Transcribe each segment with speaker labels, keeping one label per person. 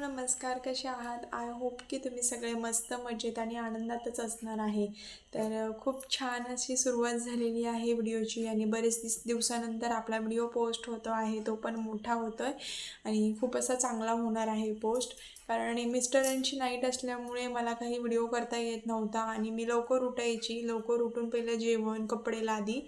Speaker 1: नमस्कार कसे आहात? आय होप की तुम्ही सगळे मस्त मजेत आणि आनंदातच असणार आहे. तर खूप छान अशी सुरुवात झालेली आहे व्हिडिओची आणि बरेच दिस दिवसानंतर आपला व्हिडिओ पोस्ट होतो आहे तो पण मोठा होतो आहे आणि खूप असा चांगला होणार आहे पोस्ट. कारण मिस्टरांची नाईट असल्यामुळे मला काही व्हिडिओ करता येत नव्हता आणि मी लवकर उठायची. लवकर उठून पहिलं जेवण कपडे लादी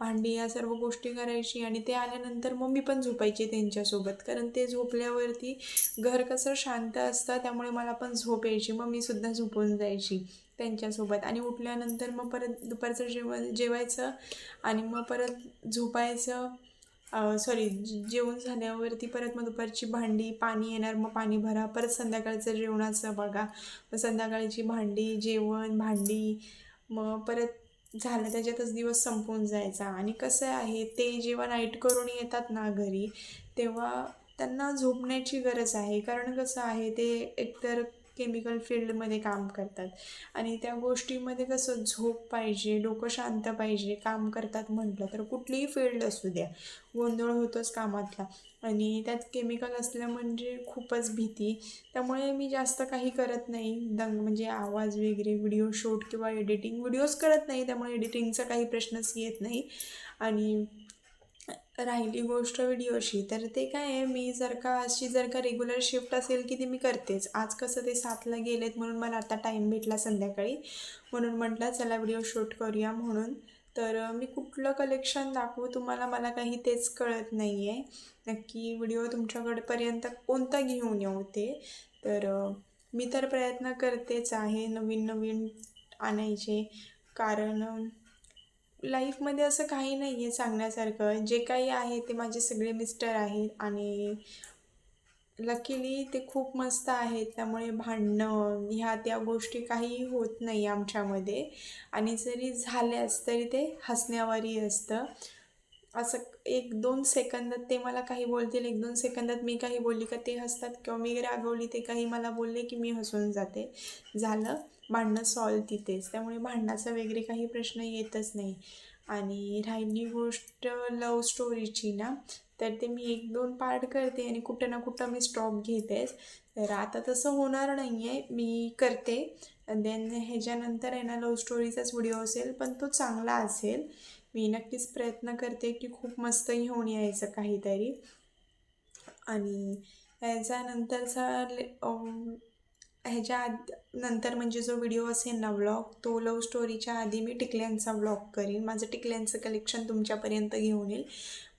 Speaker 1: भांडी या सर्व गोष्टी करायची आणि ते आल्यानंतर मग मी पण झोपायची त्यांच्यासोबत. कारण ते झोपल्यावरती घर कसं शांत असतं त्यामुळे मला पण झोप यायची. मग मी सुद्धा झोपून जायची त्यांच्यासोबत. आणि उठल्यानंतर मग परत दुपारचं जेवण जेवायचं आणि मग परत झोपायचं. सॉरी जेवण झाल्यावरती परत मग दुपारची भांडी पाणी येणार मग पाणी भरा. परत संध्याकाळचं जेवणाचं बघा. मग संध्याकाळची भांडी जेवण भांडी मग परत झालं त्याच्यातच दिवस संपून जायचा. आणि कसं आहे ते जेव्हा नाईट करून येतात ना घरी तेव्हा त्यांना झोपण्याची गरज आहे. कारण कसं आहे ते एकतर केमिकल फील्डमध्ये काम करतात. आणि त्या गोष्टीमध्ये कसं झोप पाहिजे डोकं शांत पाहिजे काम करतात म्हटलं तर कुठलीही फील्ड असू द्या. गोंधळ होतोच कामातला. आणि त्यात केमिकल असल्या म्हणजे खूपच भीती. त्यामुळे मी जास्त काही करत नाही. दंग म्हणजे आवाज वगैरे व्हिडिओ शूट किंवा एडिटिंग व्हिडिओज करत नाही. त्यामुळे एडिटिंगचा काही प्रश्नच येत नाही. आणि राहिली गोष्ट व्हिडिओची तर ते काय आहे मी जर का अशी जर का रेग्युलर शिफ्ट असेल की ती मी करतेच. आज कसं ते सातला गेलेत म्हणून मला आता टाईम भेटला संध्याकाळी. म्हणून म्हटलं चला व्हिडिओ शूट करूया म्हणून. तर मी कुठलं कलेक्शन दाखवू तुम्हाला मला काही तेच कळत नाही आहे नक्की व्हिडिओ तुमच्याकडपर्यंत कोणता घेऊन येऊ ते? तर मी तर प्रयत्न करतेच आहे नवीन नवीन आणायचे. कारण लाईफमध्ये असं काही नाही आहे सांगण्यासारखं. जे काही आहे ते माझे सगळे मिस्टर आहेत आणि लकीली ते खूप मस्त आहेत. त्यामुळे भांडणं ह्या त्या गोष्टी काही होत नाही आमच्यामध्ये. आणि जरी झाल्यास तरी ते हसण्यावारी असतं. असं एक दोन सेकंदात ते मला काही बोलतील एक दोन सेकंदात मी काही बोलली का ते हसतात किंवा मी रागवली ते काही मला बोलले की मी हसून जाते. झालं. भांडणं सॉल्व तिथेच. त्यामुळे भांडणाचा वगैरे काही प्रश्न येतच नाही. आणि राहिली गोष्ट लव स्टोरीची ना तर ते मी एक दोन पार्ट करते आणि कुठं ना कुठं मी स्टॉप घेतेच. तर आता तसं होणार नाही आहे मी करते. देन ह्याच्यानंतर आहे ना लव स्टोरीचाच व्हिडिओ असेल पण तो चांगला असेल. मी नक्कीच प्रयत्न करते की खूप मस्त घेऊन यायचं काहीतरी. आणि ह्याच्यानंतरचा ले- ह्याच्या आद नंतर म्हणजे जो व्हिडिओ असेल ना व्लॉग तो लव स्टोरीच्या आधी मी टिकल्यांचा व्लॉग करीन. माझं टिकल्यांचं कलेक्शन तुमच्यापर्यंत घेऊन येईल.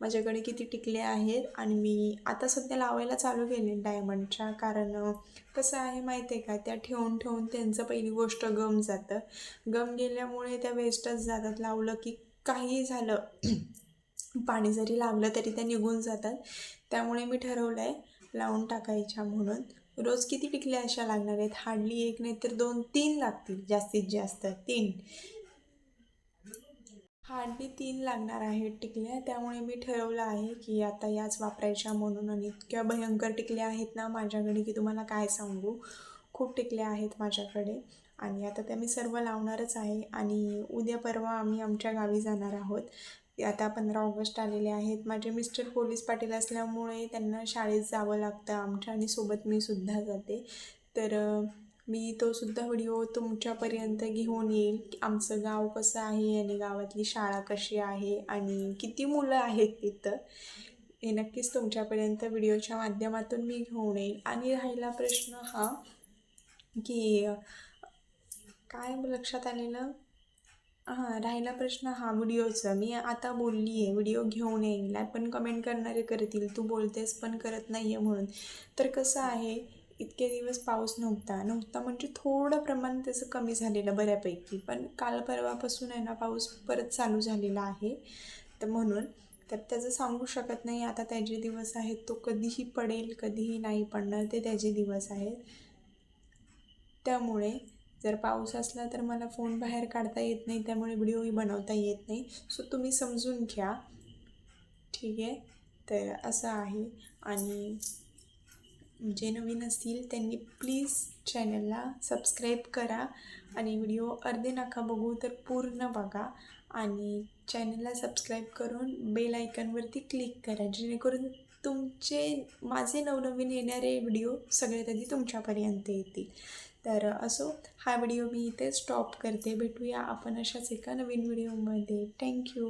Speaker 1: माझ्याकडे किती टिकले आहेत आणि मी आता सध्या लावायला चालू केले डायमंडच्या. कारण कसं आहे माहिती आहे का? त्या ठेवून ठेवून त्यांचं पहिली गोष्ट गम जातं. गम गेल्यामुळे त्या वेस्टच जातात. लावलं की काही झालं पाणी जरी लागलं तरी त्या निघून जातात. त्यामुळे मी ठरवलं आहे लावून टाकायच्या म्हणून. रोज किती टिकल्या अशा लागणार आहेत? हार्डली एक नाही तर दोन तीन लागतील जास्तीत जास्त तीन. हार्डली तीन लागणार आहेत टिकल्या. त्यामुळे मी ठरवलं आहे की आता याच वापरायच्या म्हणून आणि इतक्या भयंकर टिकल्या आहेत ना माझ्याकडे की तुम्हाला काय सांगू? खूप टिकल्या आहेत माझ्याकडे. आणि आता त्या मी सर्व लावणारच आहे आणि उद्या परवा आम्ही आमच्या गावी जाणार आहोत. आता पंधरा ऑगस्ट आलेले आहेत. माझे मिस्टर पोलीस पाटील असल्यामुळे त्यांना शाळेत जावं लागतं. आमच्या आणि सोबत मी सुद्धा जाते. तर मी तो सुद्धा व्हिडिओ तुमच्यापर्यंत घेऊन येईल. की आमचं गाव कसं आहे आणि गावातली शाळा कशी आहे आणि किती मुलं आहेत तिथं हे नक्कीच तुमच्यापर्यंत व्हिडिओच्या माध्यमातून मी घेऊन येईल. आणि राहिला प्रश्न हा की काय लक्षात आलेलं? हां राहिला प्रश्न हा व्हिडिओचा. मी आता बोलली आहे व्हिडिओ घेऊन येईल पण कमेंट करणारे करतील. तू बोलतेस पण करत नाही आहे म्हणून. तर कसं आहे इतके दिवस पाऊस नव्हता. नव्हता म्हणजे थोडं प्रमाण त्याचं कमी झालेलं बऱ्यापैकी. पण काल परवापासून आहे ना पाऊस परत चालू झालेला आहे. तर म्हणून तर त्याचं सांगू शकत नाही. आता त्याचे दिवस आहेत तो कधीही पडेल कधीही नाही पडणार ते त्याचे दिवस आहेत. त्यामुळे जर पाऊस असला तर मला फोन बाहेर काढता येत नाही त्यामुळे व्हिडिओही बनवता येत नाही. सो तुम्ही समजून घ्या. ठीक आहे? तर असं आहे. आणि जे नवीन असतील त्यांनी प्लीज चॅनलला सबस्क्राईब करा आणि व्हिडिओ अर्धे नका बघू तर पूर्ण बघा. आणि चॅनलला सबस्क्राईब करून बेल आयकनवरती क्लिक करा जेणेकरून तुमचे माझे नवनवीन येणारे व्हिडिओ सगळ्यात आधी तुमच्यापर्यंत येतील. तर असो हा व्हिडिओ मी इथे स्टॉप करते. भेटूया आपण अशाच एका नवीन व्हिडिओमध्ये थँक्यू